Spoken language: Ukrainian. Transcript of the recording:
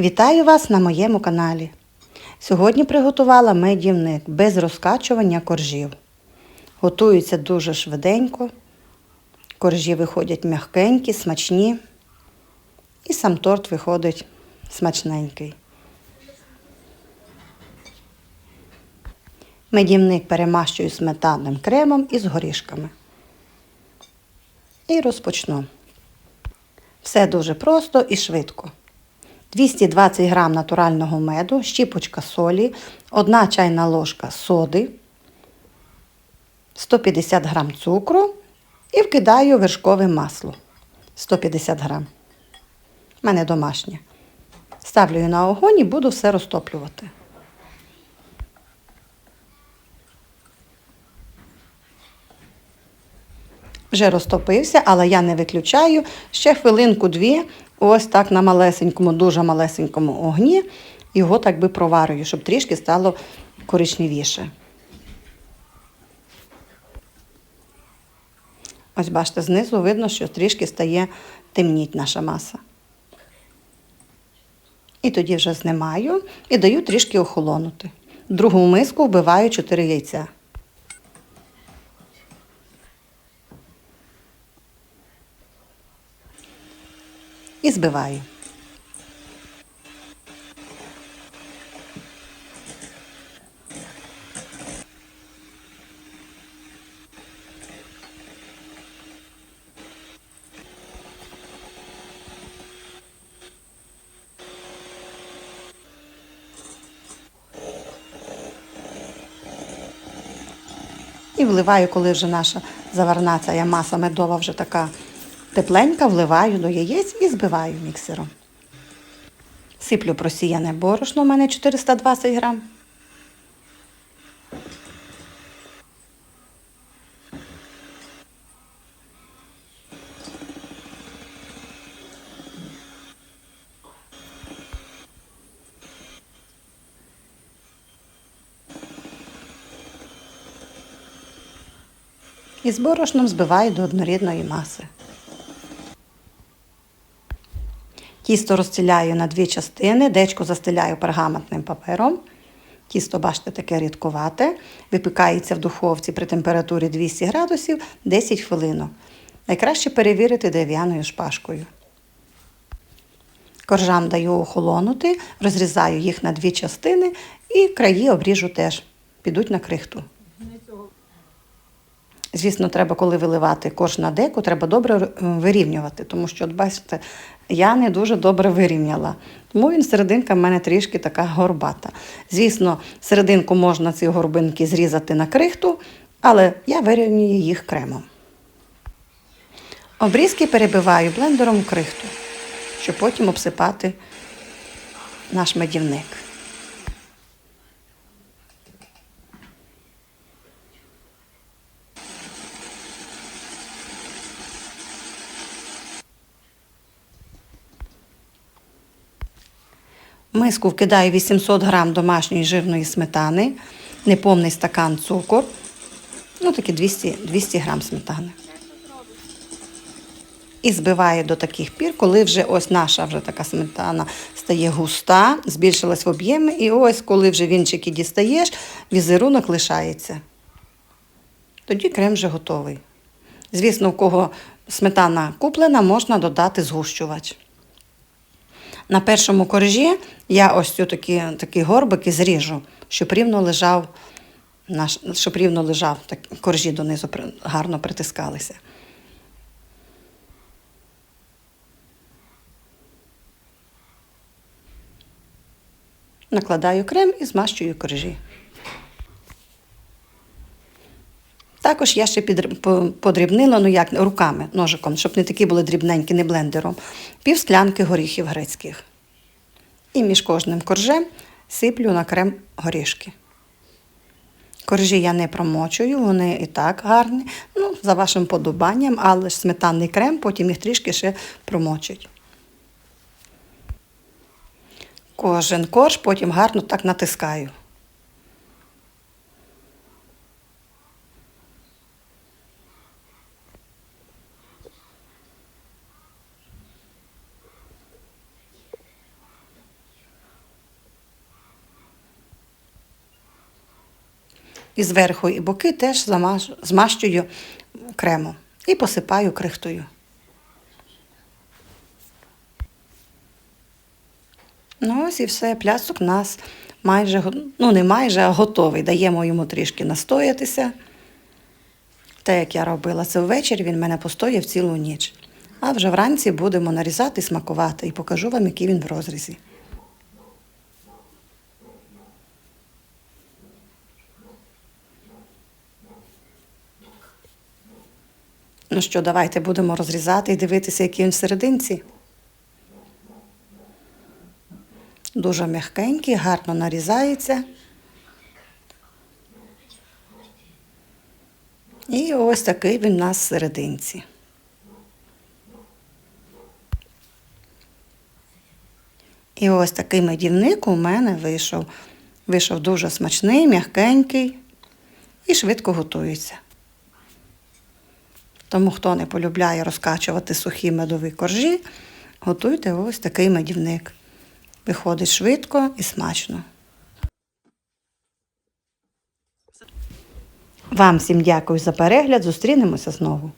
Вітаю вас на моєму каналі. Сьогодні приготувала медівник без розкачування коржів. Готуються дуже швиденько. Коржі виходять м'ягкенькі, смачні. І сам торт виходить смачненький. Медівник перемащую сметанним кремом і з горішками. І розпочну. Все дуже просто і швидко. 220 г натурального меду, щіпочка солі, 1 чайна ложка соди, 150 г цукру і вкидаю вершкове масло 150 г. У мене домашнє. Ставлю на огонь і буду все розтоплювати. Вже розтопився, але я не виключаю. Ще хвилинку-дві, ось так на малесенькому, дуже малесенькому огні. Його так би проварюю, щоб трішки стало коричневіше. Ось бачите, знизу видно, що трішки стає темніть наша маса. І тоді вже знімаю і даю трішки охолонути. Другу миску вбиваю 4 яйця. І збиваю. І вливаю, коли вже наша заварна ця маса медова вже така Тепленька вливаю до яєць і збиваю міксером. Сиплю просіяне борошно, у мене 420 грам. І з борошном збиваю до однорідної маси. Тісто розціляю на дві частини, дечко застеляю пергаментним папером. Тісто, бачите, таке рідкувате. Випікається в духовці при температурі 200 градусів 10 хвилин. Найкраще перевірити дерев'яною шпажкою. Коржам даю охолонути, розрізаю їх на дві частини і краї обріжу теж. Підуть на крихту. Звісно, треба, коли виливати корж на деку, треба добре е, вирівнювати, тому що, от бачите, я не дуже добре вирівняла. Тому він серединка в мене трішки така горбата. Звісно, серединку можна ці горбинки зрізати на крихту, але я вирівнюю їх кремом. Обрізки перебиваю блендером крихту, щоб потім обсипати наш медівник. Миску вкидаю 800 грам домашньої жирної сметани, неповний стакан цукор, ну такі 200 200 грам сметани. І збиваю до таких пір, коли вже ось наша вже така сметана стає густа, збільшилась в об'ємі, і ось коли вже вінчики дістаєш, візерунок лишається. Тоді крем вже готовий. Звісно, у кого сметана куплена, можна додати згущувач. На першому коржі я ось цю такі, такі горбики зріжу, щоб рівно лежав, щоб рівно лежав, так, коржі донизу гарно притискалися. Накладаю крем і змащую коржі. Також я ще подрібнила, ну як руками, ножиком, щоб не такі були дрібненькі, не блендером, пів склянки горіхів грецьких. І між кожним коржем сиплю на крем горішки. Коржі я не промочую, вони і так гарні, ну, за вашим подобанням, але ж сметанний крем, потім їх трішки ще промочуть. Кожен корж потім гарно так натискаю. І зверху і боки теж змащую кремом і посипаю крихтою. Ну ось і все, плясок у нас майже, ну не майже, а готовий. Даємо йому трішки настоятися. Те, як я робила це ввечері, він мене постояв цілу ніч. А вже вранці будемо нарізати смакувати, і покажу вам, який він в розрізі. Ну що, давайте будемо розрізати і дивитися, який він всерединці. Дуже м'якенький, гарно нарізається. І ось такий він у нас всерединці. І ось такий медівник у мене вийшов. Вийшов дуже смачний, м'якенький і швидко готується. Тому, хто не полюбляє розкачувати сухі медові коржі, готуйте ось такий медівник. Виходить швидко і смачно. Вам всім дякую за перегляд. Зустрінемося знову.